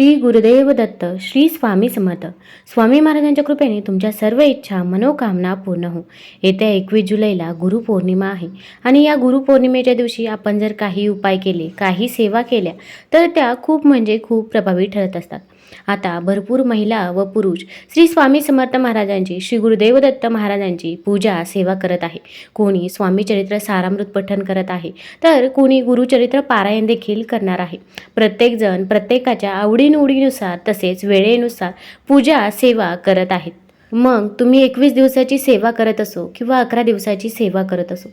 श्री गुरुदेव दत्त श्री स्वामी समर्थ. स्वामी महाराजांच्या कृपेने तुमच्या सर्व इच्छा मनोकामना पूर्ण हो येत्या एकवीस जुलैला गुरुपौर्णिमा आहे. आणि या गुरुपौर्णिमेच्या दिवशी आपण जर काही उपाय केले काही सेवा केल्या तर त्या खूप म्हणजे खूप प्रभावी ठरत असतात. आता भरपूर महिला व पुरुष श्री स्वामी समर्थ महाराजांची श्री गुरुदेव दत्त महाराजांची पूजा सेवा करत आहे. कोणी स्वामी चरित्र सारामृत पठन करत आहे तर कोणी गुरुचरित्र पारायण देखील करणार आहे. प्रत्येकजण प्रत्येकाच्या आवडीनिवडीनुसार तसेच वेळेनुसार पूजा सेवा करत आहेत. मग तुम्ही एकवीस दिवसाची सेवा करत असो किंवा अकरा दिवसाची सेवा करत असो.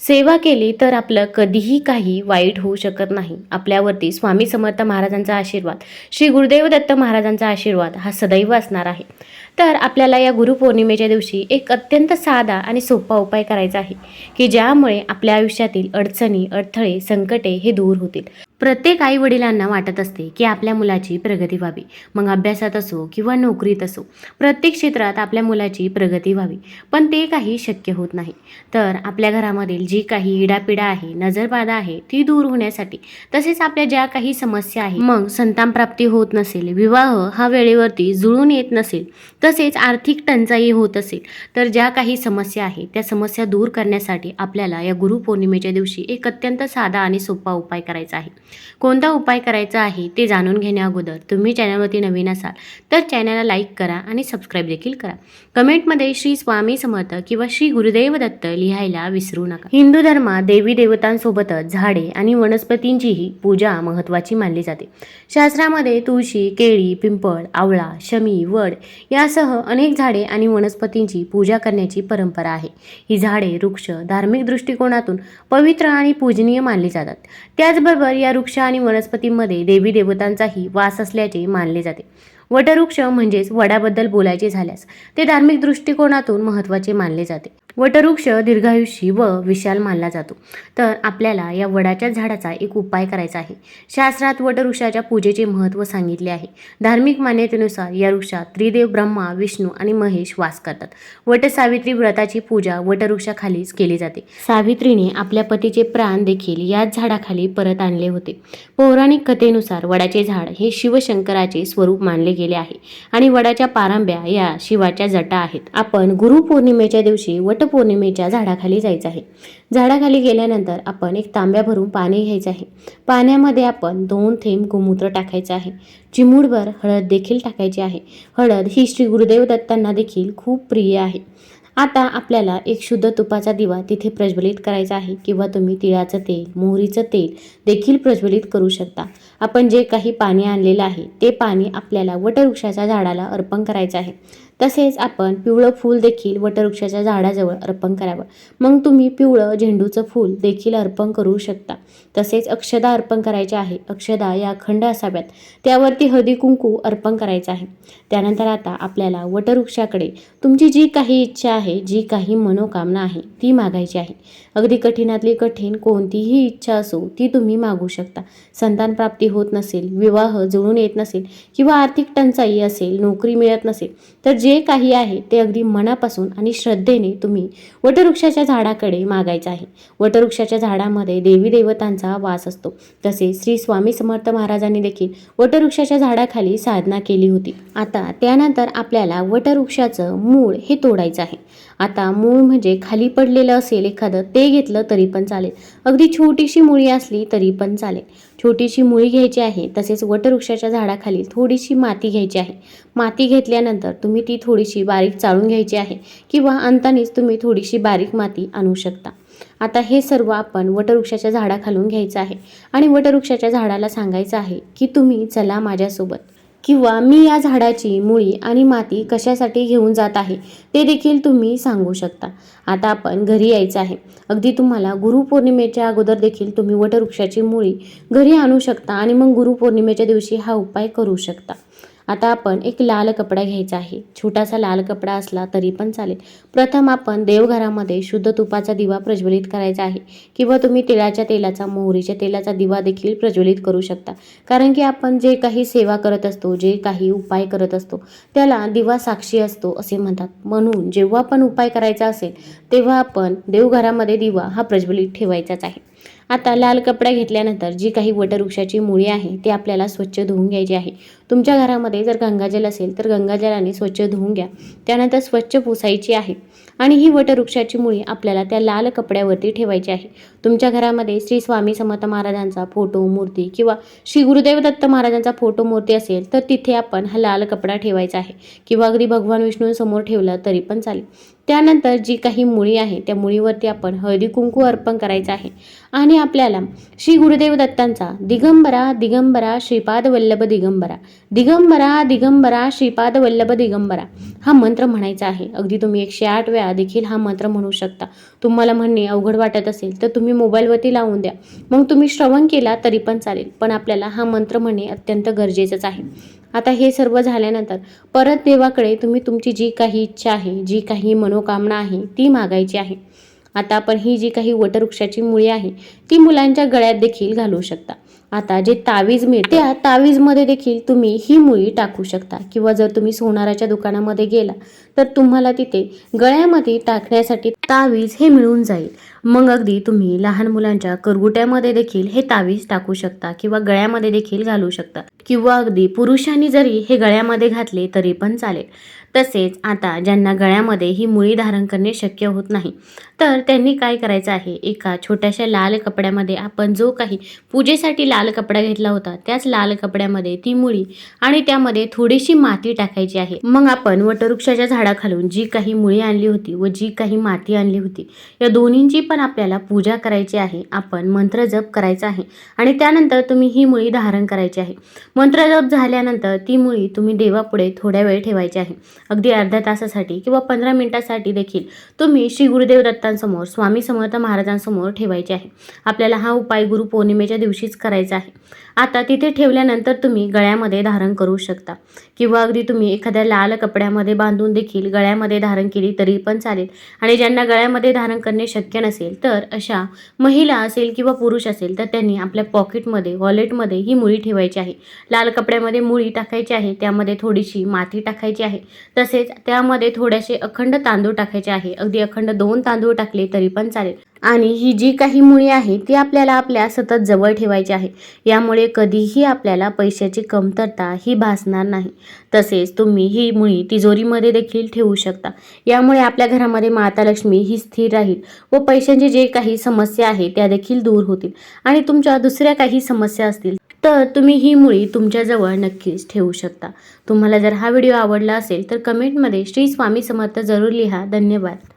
सेवा केली तर आपलं कधीही काही वाईट होऊ शकत नाही. आपल्यावरती स्वामी समर्थ महाराजांचा आशीर्वाद श्री गुरुदेव दत्त महाराजांचा आशीर्वाद हा सदैव असणार आहे. तर आपल्याला या गुरुपौर्णिमेच्या दिवशी एक अत्यंत साधा आणि सोपा उपाय करायचा आहे की ज्यामुळे आपल्या आयुष्यातील अडचणी अडथळे संकटे हे दूर होतील. प्रत्येक आई वडिलांना वाटत असते की आपल्या मुलाची प्रगती व्हावी. मग अभ्यासात असो किंवा नोकरीत असो प्रत्येक क्षेत्रात आपल्या मुलाची प्रगती व्हावी. पण ते काही शक्य होत नाही. तर आपल्या घरामधील जी काही इडापिडा आहे नजरबाधा आहे ती दूर होण्यासाठी तसेच आपल्या ज्या काही समस्या आहे मग संतान प्राप्ती होत नसेल विवाह हा वेळेवरती जुळून येत नसेल तसेच आर्थिक टंचाई होत असेल तर ज्या काही समस्या आहे त्या समस्या दूर करण्यासाठी आपल्याला या गुरुपौर्णिमेच्या दिवशी एक अत्यंत साधा आणि सोपा उपाय करायचा आहे. कोणता उपाय करायचा आहे ते जाणून घेण्या अगोदर तुम्ही चॅनलवरती नवीन असाल तर चॅनलला लाईक करा आणि सबस्क्राईब देखील करा. कमेंटमध्ये श्री स्वामी समर्थ किंवा श्री गुरुदेव दत्त लिहायला विसरू नका. हिंदू धर्मात देवी देवतांसोबतच झाडे आणि वनस्पतींचीही पूजा महत्त्वाची मानली जाते. शास्त्रामध्ये तुळशी केळी पिंपळ आवळा शमी वड यासह अनेक झाडे आणि वनस्पतींची पूजा करण्याची परंपरा आहे. ही झाडे वृक्ष धार्मिक दृष्टिकोनातून पवित्र आणि पूजनीय मानली जातात. त्याचबरोबर या वृक्ष आणि वनस्पतींमध्ये देवी देवतांचाही वास असल्याचे मानले जाते. वटवृक्ष म्हणजेच वडाबद्दल बोलायचे झाल्यास ते धार्मिक दृष्टिकोनातून महत्त्वाचे मानले जाते. वटवृक्ष दीर्घायुषी व विशाल मानला जातो. तर आपल्याला या वडाच्या झाडाचा एक उपाय करायचा आहे. शास्त्रात वटवृक्षाच्या पूजेचे महत्त्व सांगितले आहे. धार्मिक मान्यतेनुसार या वृक्षात त्रिदेव ब्रह्मा विष्णू आणि महेश वास करतात. वट सावित्री व्रताची पूजा वटवृक्षाखालीच केली जाते. सावित्रीने आपल्या पतीचे प्राण देखील याच झाडाखाली परत आणले होते. पौराणिक कथेनुसार वडाचे झाड हे शिवशंकराचे स्वरूप मानले गेले आहे आणि वडाच्या पारंब्या या शिवाच्या जटा आहेत. आपण गुरुपौर्णिमेच्या दिवशी वट वटपौर्णिमेच्या झाडाखाली जायचं आहे. झाडाखाली गेल्यानंतर आपण एक तांब्या भरून पाणी घ्यायचं आहे. पाण्यामध्ये आपण दोन थेंब गोमूत्र टाकायचं आहे. चिमूडभर हळद देखील टाकायची आहे. हळद ही श्री गुरुदेव दत्तांना देखील खूप प्रिय आहे. आता आपल्याला एक शुद्ध तुपाचा दिवा तिथे प्रज्वलित करायचा आहे किंवा तुम्ही तिळाचं तेल मोहरीचं तेल देखील प्रज्वलित करू शकता. आपण जे काही पाणी आणलेलं आहे ते पाणी आपल्याला वटवृक्षाच्या झाडाला अर्पण करायचं आहे. तसेच आपण पिवळं फूल देखील वटवृक्षाच्या झाडाजवळ अर्पण करावं. मग तुम्ही पिवळं झेंडूचं फूल देखील अर्पण करू शकता. तसेच अक्षदा अर्पण करायच्या आहे. अक्षदा या अखंड असाव्यात. त्यावरती हळदी कुंकू अर्पण करायचं आहे. त्यानंतर आता आपल्याला वटवृक्षाकडे तुमची जी काही इच्छा आहे जी काही मनोकामना आहे ती मागायची आहे. अगदी कठीणातली कठीण कोणतीही इच्छा असो ती तुम्ही मागू शकता. संतान प्राप्ती होत नसेल विवाह जुळून येत नसेल किंवा आर्थिक टंचाई असेल नोकरी मिळत नसेल तर जे काही आहे ते अगदी मनापासून आणि श्रद्धेने तुम्ही वटवृक्षाच्या झाडाकडे मागायचं आहे. वटवृक्षाच्या झाडामध्ये देवी देवतांचा वास असतो. तसे श्री स्वामी समर्थ महाराजांनी देखील वटवृक्षाच्या झाडाखाली साधना केली होती. आता त्यानंतर आपल्याला वटवृक्षाचं मूळ हे तोडायचं आहे. आता मूळ म्हणजे खाली पडलेलं असेल एखादं ते घेतलं तरी पण चालेल. अगदी छोटीशी मुळी असली तरी पण चालेल. छोटीशी मुळी घ्यायची आहे तसेच वटवृक्षाच्या झाडाखाली थोडीशी माती घ्यायची आहे. माती घेतल्यानंतर तुम्ही ती थोडीशी बारीक चाळून घ्यायची आहे किंवा अंतानीच तुम्ही थोडीशी बारीक माती आणू शकता. आता हे सर्व आपण वटवृक्षाच्या झाडाखालून घ्यायचं आहे. आणि वटवृक्षाच्या झाडाला सांगायचं आहे की तुम्ही चला माझ्यासोबत. किंवा मी या झाडाची मुळी आणि माती कशासाठी घेऊन जात आहे ते देखील तुम्ही सांगू शकता. आता आपण घरी यायचं आहे. अगदी तुम्हाला गुरुपौर्णिमेच्या अगोदर देखील तुम्ही वटवृक्षाची मुळी घरी आणू शकता आणि मग गुरुपौर्णिमेच्या दिवशी हा उपाय करू शकता. आता आपण एक लाल कपडा घ्यायचा आहे. छोटासा लाल कपडा असला तरी पण चालेल. प्रथम आपण देवघरामध्ये शुद्ध तुपाचा दिवा प्रज्वलित करायचा आहे किंवा तुम्ही तिळाच्या तेलाचा मोहरीच्या तेलाचा दिवा देखील प्रज्वलित करू शकता. कारण की आपण जे काही सेवा करत असतो जे काही उपाय करत असतो त्याला दिवा साक्षी असतो असे म्हणतात. म्हणून जेव्हा पण उपाय करायचा असेल तेव्हा आपण देवघरामध्ये दिवा हा प्रज्वलित ठेवायचाच आहे. आता लाल कपडा घेतल्यानंतर जी काही वटवृक्षाची मुळी आहे ती आपल्याला स्वच्छ धुवून घ्यायची आहे. तुमच्या घरामध्ये जर गंगाजल असेल तर गंगाजलाने स्वच्छ धुवून घ्या. त्यानंतर स्वच्छ पुसायची आहे. आणि ही वटवृक्षाची मुळी आपल्याला त्या लाल कपड्यावरती ठेवायची आहे. तुमच्या घरामध्ये श्री स्वामी समर्थ महाराजांचा फोटो मूर्ती किंवा श्री गुरुदेव दत्त महाराजांचा फोटो मूर्ती असेल तर तिथे आपण हा लाल कपडा ठेवायचा आहे. किंवा अगदी भगवान विष्णूंसमोर ठेवला तरी पण चालेल. त्यानंतर जी काही मुळी आहे त्या मुळीवरती आपण हळदी कुंकू अर्पण करायचं आहे. आणि आपल्याला श्री गुरुदेव दत्तांचा दिगंबरा दिगंबरा श्रीपाद वल्लभ दिगंबरा दिगंबरा दिगंबरा श्रीपाद वल्लभ दिगंबरा हा मंत्र म्हणायचा आहे. अगदी तुम्ही एकशे आठ वेळा देखील हा मंत्र म्हणू शकता. तुम्हाला म्हणणे अवघड वाटत असेल तर तुम्ही मोबाईलवरती लावून द्या. मग तुम्ही श्रवण केला तरी पण चालेल पण आपल्याला हा मंत्र म्हणणे अत्यंत गरजेचंच आहे. आता हे सर्व झाल्यानंतर परत देवाकडे तुम्ही तुमची जी काही इच्छा आहे जी काही मनोकामना आहे ती मागायची आहे. आता आपण ही जी काही वटवृक्षाची मुळी आहे ती मुलांच्या गळ्यात देखील घालू शकता. आता जे तावीज मिळते त्या तावीजमध्ये देखील तुम्ही ही मुळी टाकू शकता. किंवा जर तुम्ही सोनाराच्या दुकानामध्ये गेला तर तुम्हाला तिथे गळ्यामध्ये टाकण्यासाठी तावीज हे मिळून जाईल. मग अगदी तुम्ही लहान मुलांच्या करगुट्यामध्ये देखील हे तावीज टाकू शकता किंवा गळ्यामध्ये देखील घालू शकता. किंवा अगदी पुरुषांनी जरी हे गळ्यामध्ये घातले तरी पण चालेल. तसेच आता ज्यांना गळ्यामध्ये ही मुळी धारण करणे शक्य होत नाही तर त्यांनी काय करायचं आहे? एका छोट्याशा लाल कपड्यामध्ये आपण जो काही पूजेसाठी लाल कपडा घेतला होता त्याच लाल कपड्यामध्ये ती मुळी आणि त्यामध्ये थोडीशी माती टाकायची आहे. मग आपण वटवृक्षाच्या झाडाखालून जी काही मुळी आणली होती व जी काही माती आणली होती या दोन्हींची पण आपल्याला पूजा करायची आहे. आपण मंत्र जप करायचा आहे आणि त्यानंतर तुम्ही ही मुळी धारण करायची आहे. मंत्र जप झाल्यानंतर ती मुळी तुम्ही देवापुढे थोड्या वेळ ठेवायची आहे. अगदी अर्ध्या तासासाठी किंवा पंधरा मिनिटासाठी देखील तुम्ही श्री गुरुदेव दत्तांसमोर स्वामी समर्थ महाराजांसमोर ठेवायचे आहे. आपल्याला हा उपाय गुरुपौर्णिमेच्या दिवशीच करायचा आहे. आता तिथे ठेवल्यानंतर तुम्ही गळ्यामध्ये धारण करू शकता. किंवा अगदी तुम्ही एखाद्या लाल कपड्यामध्ये बांधून देखील गळ्यामध्ये धारण केली तरी पण चालेल. आणि ज्यांना गळ्यामध्ये धारण करणे शक्य नसेल तर अशा महिला असेल किंवा पुरुष असेल तर त्यांनी आपल्या पॉकेटमध्ये वॉलेटमध्ये ही मुळी ठेवायची आहे. लाल कपड्यामध्ये मुळी टाकायची आहे त्यामध्ये थोडीशी माती टाकायची आहे. तसेच त्यामध्ये थोडेसे अखंड तांदूळ टाकायचे आहे. अगदी अखंड दोन तांदूळ टाकले तरी पण चालेल. आणि ही जी काही मुळी आहे ती आपल्याला आपल्या सतत जवळ ठेवायची आहे. यामुळे कधीही आपल्याला पैशाची कमतरता ही भासणार नाही. तसेच तुम्ही ही मुळी तिजोरीमध्ये देखील ठेवू शकता. यामुळे आपल्या घरामध्ये माता लक्ष्मी ही स्थिर राहील व पैशांची जे काही समस्या आहे त्या देखील दूर होतील. आणि तुमच्या दुसऱ्या काही समस्या असतील तर तुम्ही ही मुळी तुमच्याजवळ नक्कीच ठेवू शकता. तुम्हाला जर हा व्हिडिओ आवडला असेल तर कमेंटमध्ये श्री स्वामी समर्थ जरूर लिहा. धन्यवाद.